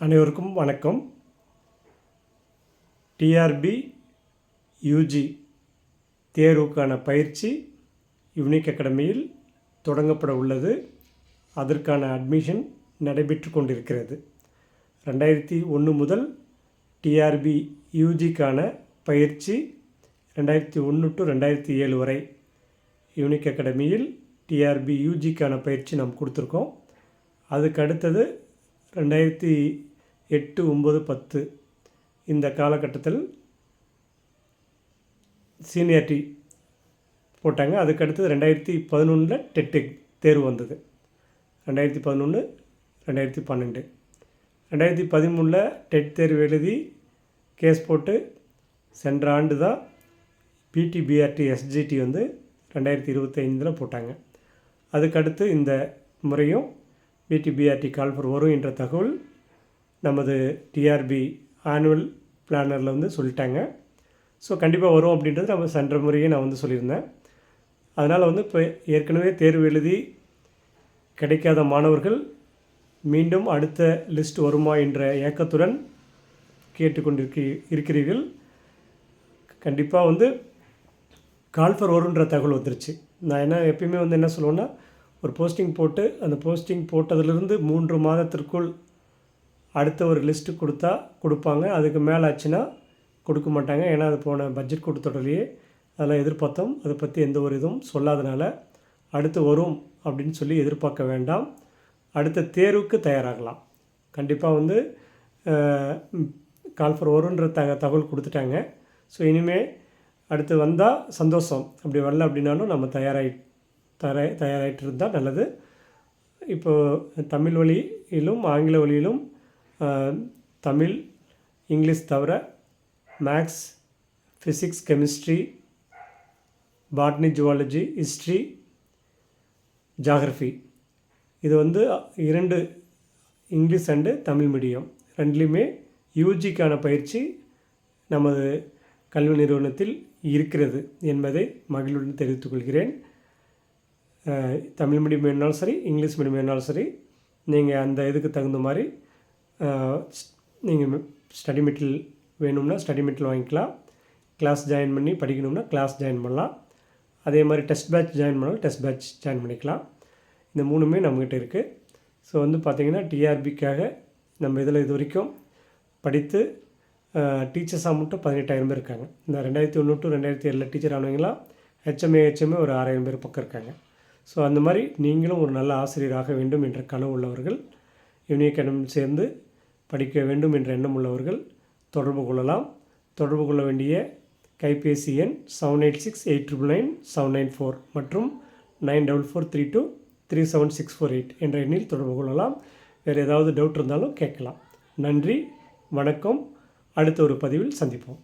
அனைவருக்கும் வணக்கம். TRP UG தேர்வுக்கான பயிற்சி யுனிக் அகாடமியில் தொடங்கப்பட உள்ளது. அதற்கான அட்மிஷன் நடைபெற்று கொண்டிருக்கிறது. ரெண்டாயிரத்தி ஒன்று முதல் டிஆர்பி யூஜிக்கான பயிற்சி ரெண்டாயிரத்தி ஒன்று டு ரெண்டாயிரத்தி ஏழு வரை யூனிக் அகாடமியில் டிஆர்பி யூஜிக்கான பயிற்சி நாம் கொடுத்துருக்கோம். அதுக்கு அடுத்தது ரெண்டாயிரத்தி எட்டு ஒம்பது பத்து இந்த காலகட்டத்தில் சீனியாரிட்டி போட்டாங்க. அதுக்கு அடுத்தது ரெண்டாயிரத்தி பதினொன்றில் டெட்டு தேர்வு வந்தது. ரெண்டாயிரத்தி பதினொன்று ரெண்டாயிரத்தி பன்னெண்டு. ரெண்டாயிரத்தி பதிமூணில் டெட் தேர்வு எழுதி கேஸ் போட்டு சென்ற ஆண்டு தான் பிடிபிஆர்டி எஸ்ஜிடி வந்து ரெண்டாயிரத்தி இருபத்தைந்தில் போட்டாங்க. அதுக்கடுத்து இந்த முறையும் பிடிபிஆர்டி கால்ஃபர் வரும் என்ற தகவல் நமது டிஆர்பி ஆனுவல் பிளானரில் வந்து சொல்லிட்டாங்க. ஸோ கண்டிப்பாக வரும் அப்படின்றது நம்ம சென்ற முறையே நான் வந்து சொல்லியிருந்தேன். அதனால் வந்து இப்போ ஏற்கனவே தேர்வு எழுதி கிடைக்காத மாணவர்கள் மீண்டும் அடுத்த லிஸ்ட் வருமா என்ற ஏக்கத்துடன் கேட்டுக்கொண்டிருக்க இருக்கிறீர்கள். கண்டிப்பாக வந்து கால்ஃபர் வரும்ன்ற தகவல் வந்துருச்சு. நான் என்ன எப்பயுமே வந்து என்ன சொல்லுவேன்னா ஒரு போஸ்டிங் போட்டு அந்த போஸ்டிங் போட்டதுலேருந்து மூன்று மாதத்திற்குள் அடுத்த ஒரு லிஸ்ட்டு கொடுத்தா கொடுப்பாங்க. அதுக்கு மேலே ஆச்சுன்னா கொடுக்க மாட்டாங்க. ஏன்னா அது போன பட்ஜெட் கூட்டத்தொடர்லேயே அதெல்லாம் எதிர்பார்த்தோம். அதை பற்றி எந்த ஒரு இதுவும் சொல்லாதனால அடுத்து வரும் அப்படின்னு சொல்லி எதிர்பார்க்க வேண்டாம். அடுத்த தேர்வுக்கு தயாராகலாம். கண்டிப்பாக வந்து கால்ஃபர் வருன்ற தக தகவல் கொடுத்துட்டாங்க. ஸோ இனிமேல் அடுத்து வந்தால் சந்தோஷம். அப்படி வரல அப்படின்னாலும் நம்ம தயாராகி தர தயாராகிட்டு இருந்தால் நல்லது. இப்போது தமிழ் வழியிலும் ஆங்கில வழியிலும் தமிழ் இங்கிலீஷ் தவிர maths physics chemistry botany zoology history geography இது வந்து இரண்டு இங்கிலீஷ் அண்டு தமிழ் மீடியம். ரெண்டுலேயுமே யூஜிக்கான பயிற்சி நமது கல்வி நிறுவனத்தில் இருக்கிறது என்பதை மகிழ்வுடன் தெரிவித்துக்கொள்கிறேன் தமிழ் மீடியம் வேணாலும் சரி இங்கிலீஷ் மீடியம் வேணாலும் சரி நீங்கள் அந்த இதுக்கு தகுந்த மாதிரி நீங்கள் ஸ்டடி மெட்டீரியல் வேணும்னா ஸ்டடி மெட்டீரியல் வாங்கிக்கலாம். கிளாஸ் ஜாயின் பண்ணி படிக்கணும்னா கிளாஸ் ஜாயின் பண்ணலாம். அதே மாதிரி டெஸ்ட் பேட்ச் ஜாயின் பண்ணாலும் டெஸ்ட் பேட்ச் ஜாயின் பண்ணிக்கலாம். இந்த மூணுமே நம்மக்கிட்ட இருக்குது ஸோ வந்து பார்த்திங்கன்னா டிஆர்பிக்காக நம்ம இதில் இது வரைக்கும் படித்து டீச்சர்ஸாக மட்டும் பதினெட்டாயிரம் பேர் இருக்காங்க. இந்த ரெண்டாயிரத்தி ஒன்று டு ரெண்டாயிரத்தி ஏழில் டீச்சர் ஆனவங்களாம் ஹெச்எம்ஏ ஹெச்எம்ஏ ஒரு ஆறாயிரம் பேர் பக்கம் இருக்காங்க. ஸோ அந்த மாதிரி நீங்களும் ஒரு நல்ல ஆசிரியராக வேண்டும் என்ற கனவு உள்ளவர்கள் யூனிக் அகாடமியில் சேர்ந்து படிக்க வேண்டும் என்ற எண்ணம் உள்ளவர்கள் தொடர்பு கொள்ளலாம். தொடர்பு கொள்ள வேண்டிய கைபேசி எண் seven eight six eight triple nine seven nine four மற்றும் nine double four three two three seven six four eight என்ற எண்ணில் தொடர்பு கொள்ளலாம். வேறு ஏதாவது டவுட் இருந்தாலும் கேட்கலாம். நன்றி வணக்கம். அடுத்த ஒரு பதிவில் சந்திப்போம்.